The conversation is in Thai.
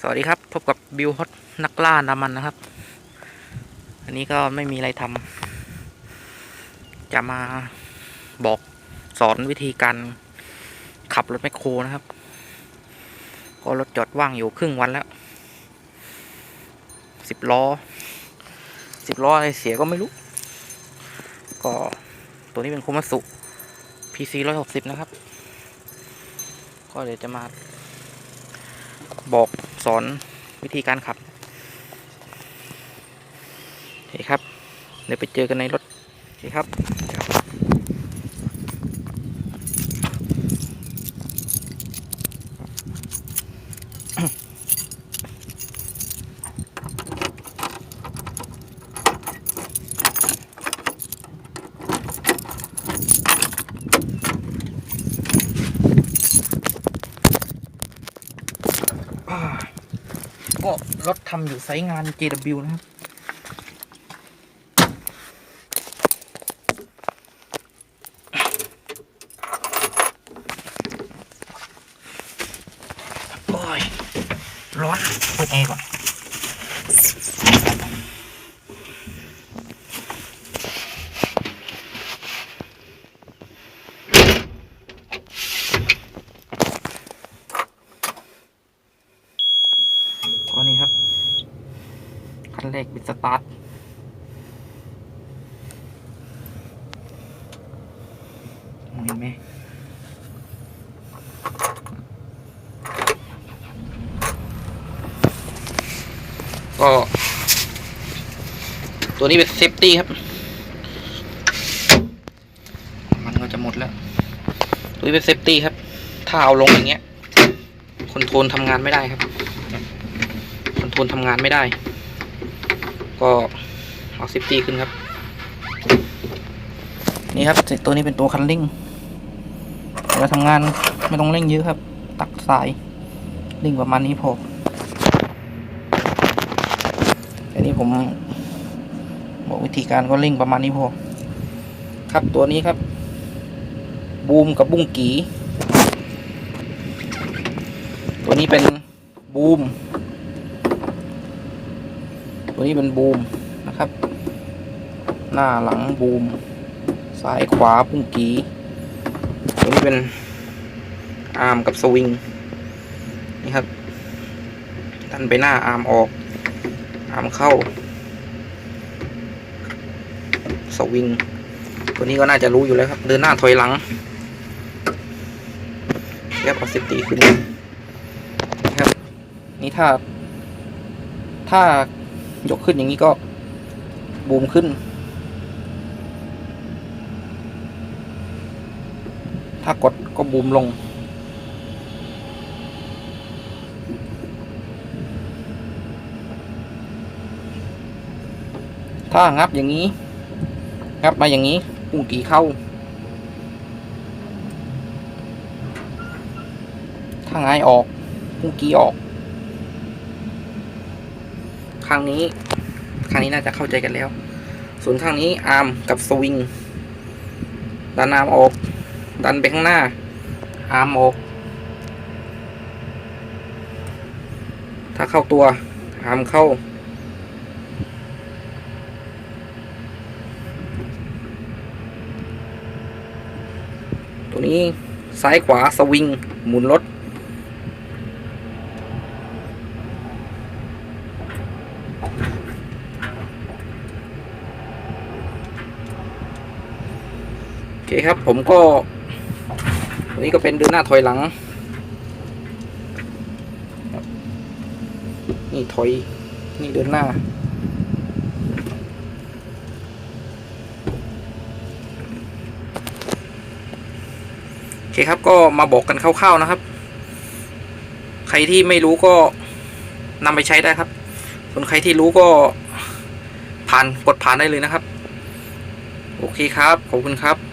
สวัสดีครับ พบกับบิวฮอตนักล่าน้ำมันนะครับ อันนี้ก็ไม่มีอะไรทำจะมาบอกสอนวิธีการขับรถแมคโครนะครับ ก็รถจอดว่างอยู่ครึ่งวันแล้วสิบล้อสิบล้ออะไรเสียก็ไม่รู้ ก็ตัวนี้เป็นโคมัสุ PC ร้อยหกสิบนะครับ ก็เดี๋ยวจะมาบอก สอนวิธีการขับโอเคครับ เดี๋ยวไปเจอกันในรถโอเคครับ ก็รถทำอยู่ไซงาน JW นะครับ โอ้ยร้อนเปิดแอร์ก่อน คันแรกเป็นสตาร์ทเห็นไหมก็ตัวนี้เป็นเซฟตี้ครับ มันก็จะหมดแล้ว ตัวนี้เป็นเซฟตี้ครับ ถ้าเอาลงอย่างเงี้ย คอนโทรลทำงานไม่ได้ครับ คอนโทรลทำงานไม่ได้ ก็เอาซิฟตี้ขึ้นครับ นี่ครับตัวนี้เป็นตัวคันเร่งเวลาทำงานไม่ต้องเร่งเยอะครับ ตักสายเร่งประมาณนี้พออันนี้ผมบอกวิธีการก็เร่งประมาณนี้พอ ครับตัวนี้ครับ บูมกับบุ้งกี ตัวนี้เป็นบูม ตัวนี้เป็นบูมนะครับ หน้าหลังบูม ซ้ายขวาปุ้งกีตัวนี้เป็นอาร์มกับสวิงนี่ครับดันไปหน้าอาร์มออกอาร์มเข้า สวิง ตัวนี้ก็น่าจะรู้อยู่แล้วครับ เดินหน้าถอยหลังเรียบเอาสิบตีขึ้นนะครับ นี่ถ้า ถ้า ยกขึ้นอย่างนี้ก็บูมขึ้น ถ้ากดก็บูมลง ถ้างับอย่างนี้ งับมาอย่างนี้ปุ่งกี่เข้า ถ้าง่ายออกปุ่งกี่ออก ข้างนี้ ข้างนี้น่าจะเข้าใจกันแล้ว ส่วนข้างนี้อาร์มกับสวิงดันอาร์มออก ดันไปข้างหน้า อาร์มออก ถ้าเข้าตัว อาร์มเข้า ตัวนี้ซ้ายขวาสวิง หมุนรถ เคครับผมก็ตัวนี้ก็เป็นเดินหน้าถอยหลัง นี่ถอยนี่เดินหน้าโอเคครับก็มาบอกกันคร่าวๆนะครับ ใครที่ไม่รู้ก็นำไปใช้ได้ครับ ส่วนใครที่รู้ก็ผ่านกดผ่านได้เลยนะครับ โอเคครับ ขอบคุณครับ